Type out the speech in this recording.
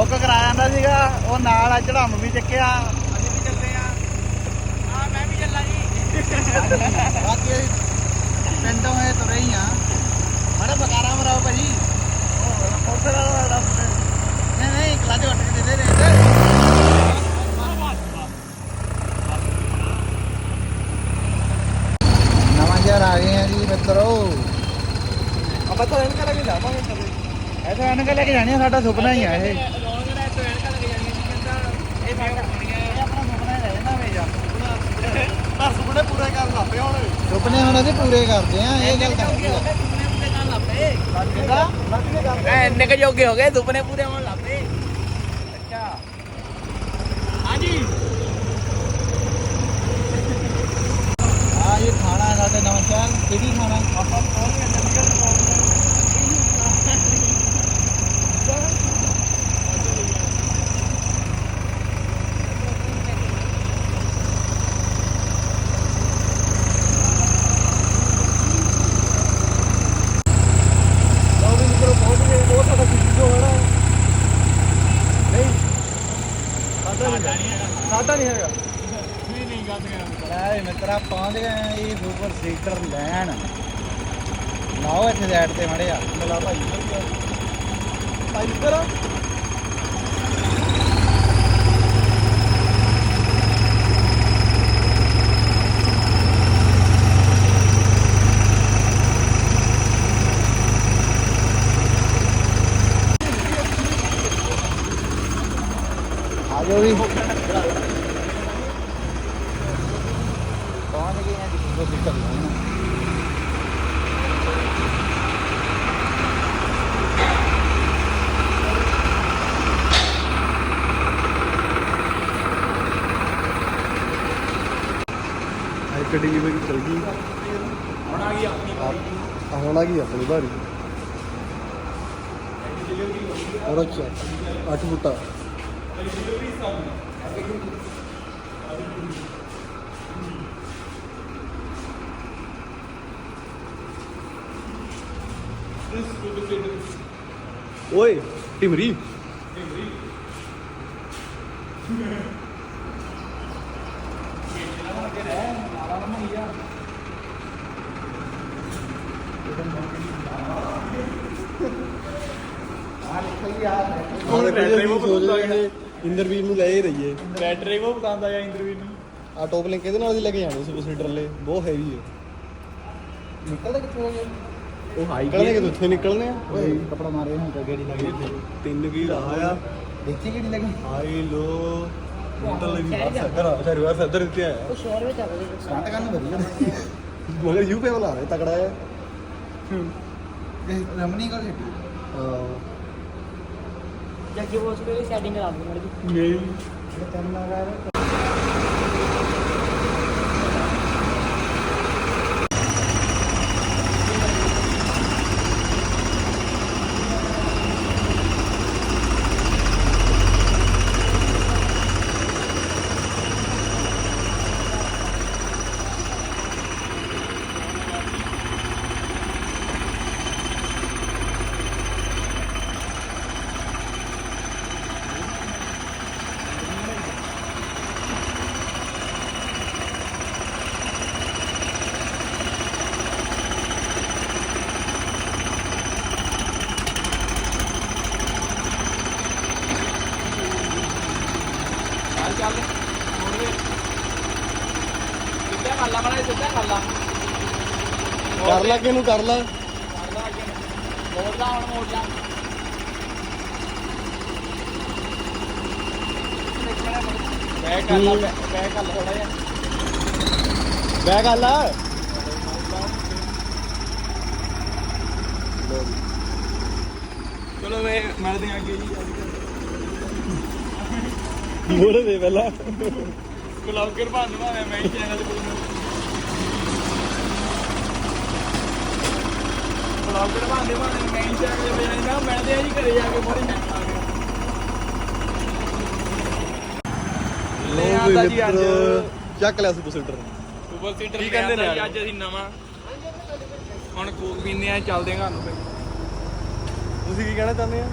Book ਕਰਾਇਆ ਜਾਂਦਾ ਸੀਗਾ ਉਹ ਨਾਲ ਆ ਚੜਾਮ ਵੀ ਚੱਕਿਆ। ਅਸੀਂ ਵੀ ਚੱਲਦੇ ਆ ਆ ਮੈਂ ਵੀ ਚੱਲਾਂ ਜੀ ਬਾਕੀ ਪਿੰਡੋਂ ਇਹ ਤੁਰੇ ਹੀ ਆ। ਬੜਾ ਬਕਾਰਾ ਮਰਾਓ ਭਾਜੀ। ਵਾਲਾ ਨਹੀਂ ਨਹੀਂ ਕਲਾਜ ਉੱਟ ਕੇ ਦੇ ਦੇ ਦੇ ਨਵਾਂ ਯਾਰ ਆ ਗਏ ਆ ਜੀ ਮਿੱਤਰੋ। ਆਪਾਂ ਤਾਂ ਇਹਨਾਂ ਕਦੇ ਐਸਾ ਇਹਨਾਂ ਲੈ ਕੇ ਜਾਣੀ ਆ, ਸਾਡਾ ਸੁਪਨਾ ਹੀ ਆ ਇਹ ਲੋਨ ਜਿਹੜਾ ਤੋਂ ਇਹਨਾਂ ਲੱਗੇ ਜਾਣੀ ਸੀ ਕਹਿੰਦਾ ਇਹ ਫੇਰ ਹੋਣੀ ਹੈ ਇਹ ਆਪਣਾ ਸੁਪਨਾ ਹੀ ਰਹਿ ਜਾਂਦਾ ਹਮੇਸ਼ਾ ਬਸ ਸੁਪਨੇ ਪੂਰੇ ਕਰਨ ਲੱਗ ਪਿਆ ਹੁਣ ਸੁਪਨੇ ਹੁਣ ਅਸੀਂ ਪੂਰੇ ਕਰਦੇ ਆ ਇਹ ਗੱਲ ਤਾਂ ਹੋ ਗਏ ਸੁਪਨੇ ਪੂਰੇ ਕਰਨ ਲੱਗ ਪਏ ਕਿਦਾਂ ਲੱਗ ਕੰਮ ਐ ਇੰਨੇ ਕ ਜੋਗੇ ਹੋ ਗਏ ਸੁਪਨੇ ਪੂਰੇ ਹੋਣ ਲੱਗ ਪਏ। ਅੱਛਾ। ਹਾਂਜੀ। ਆ ਇਹ ਖਾਣਾ ਸਾਡੇ ਨਵਾਂ ਸ਼ਹਿਰ ਕਿਹੜੀ ਖਾਣਾ? ਆਪਾਂ ਪਹੁੰਚ ਗਏ ਚੰਡੀਗੜ੍ਹ ਲਓ ਵੀ ਮਿੱਤਰੋ ਪਹੁੰਚ ਗਏ ਉਹ ਸਾਡਾ ਕਿੱਥੇ ਜੋ ਹੋਣਾ ਨਹੀਂ ਸਾਡਾ ਨਹੀਂ ਸਾਡਾ ਨਹੀਂ ਹੈਗਾ ਨਹੀਂ ਨਹੀਂ ਗੱਲ ਲੈ ਮਿੱਤਰਾ, ਪਹੁੰਚ ਗਏ ਆ ਸੁਪਰ ਸੀਟਰ ਲੈਣ। ਲਾਓ ਇੱਥੇ ਸਾਈਡ ਤੇ ਮੜਿਆ ਮਿਲਾ ਭਾਈ। ਭਾਈ ਇੱਧਰ ਆ। ਵੀ ਪਹੁੰਚ ਗਏ ਆ ਜੀ ਸੁਪਰ ਸੀਟਰ ਲੈਣ ਇੱਕ ਡਿਲੀਵਰੀ ਚਲ ਗਈ। ਹੁਣ ਆ ਗਈ ਆਪਣੀ ਆ ਹੁਣ ਆ ਗਈ ਆਪਣੀ ਭਾਰੀ ਔਰ ਅੱਛਾ 8 ਫੁੱਟਾ। ਓਏ ਟਿਮਰੀ ਹੁਣ ਬੈਟਰੀ ਉਹ ਰਹੇ ਨੇ ਇੰਦਰਵੀਰ ਨੂੰ ਲੈ ਹੀ ਰਹੀਏ। ਬੈਟਰੀ ਉਹ ਪਸੰਦ ਆਇਆ ਇੰਟਰਵਿਊ ਨੂੰ? ਆ ਟੋਪ ਲਿੰਕ ਇਹਦੇ ਨਾਲ ਦੀ ਲੈ ਕੇ ਜਾਣੀ ਸੁਪਰ ਸੀਡਰ ਲੈ ਬਹੁਤ ਹੈਵੀ ਹੈ ਨਿਕਲਦਾ ਕਿੱਥੋਂ ਹੈ ਉਹ ਹਾਈ ਨਿਕਲਣੇ ਕਿ ਉੱਥੇ ਨਿਕਲਨੇ ਆ। ਓਏ ਕਪੜਾ ਮਾਰੇ ਹੁਣ ਤਾਂ ਗੇੜੀ ਲੱਗੀ। ਤਿੰਨ ਕੀ ਆ ਦੇਖੀ ਕਿਹੜੀ ਲੱਗੀ ਹਾਈ ਲੋ। ਆ। ਆ ਆ ਯੂ ਪੇ ਵਾਲਾ ਹੈ ਤਕੜਾ ਹੈ ਇਹ ਰਮਣੀ ਕਰ ਸਿੱਟੀ ਹਾਂ ਜੱਗੀ ਬੋਸ ਕੋਲ ਸੈਟਿੰਗ ਕਰਾ ਦੂੰ ਮੜੀ ਨਹੀਂ ਤੈਨੂੰ ਲਗਾ ਚੱਲ ਚੱਲ ਮੋੜ ਦੇ ਕਰ ਲਾ ਸਿੱਧਾ ਕਰ ਲਾ? ਕਰ ਹੁਣ ਬੈਕ ਕਰ ਲਾ ਬੈਕ ਕਰ ਲਾ ਥੋੜਾ ਜਿਹਾ। ਬੈ ਕਰ ਲਾ। ਚਲੋ ਵੇ ਮਿਲਦੇ ਹਾਂ ਅੱਗੇ ਜੀ ਮੋੜ ਦੇ ਪਹਿਲਾਂ। ਬਲੌਗਰ ਬਣ ਭਾਵੇਂ ਮੈਂ ਹੀ ਚੈਨਲ ਤੇ ਬਲੌਗਰ ਬਣਦੇ ਭਾਵੇਂ ਮੈਂ ਹੀ ਚੈਨਲ ਤੇ ਬਜਾਈ ਮੈਂ ਮਿਲਦੇ ਆ ਜੀ ਘਰੇ ਜਾ ਕੇ ਮੋੜੀ ਮੈਂ ਆ ਗਿਆ ਲੈ ਆਂਦਾ ਜੀ ਅੱਜ? ਚੱਕ ਲਿਆ ਸੁਪਰ ਸੀਡਰ ਸੁਪਰ ਸੀਟਰ ਕੀ ਕਹਿੰਦੇ ਨੇ ਅੱਜ ਅਸੀਂ ਨਵਾਂ। ਹੁਣ ਕੋਕ ਪੀਂਦੇ ਆ ਚੱਲਦੇ ਆ ਘਰ ਨੂੰ ਤੁਸੀਂ ਕੀ ਕਹਿਣਾ ਚਾਹੁੰਦੇ ਆ?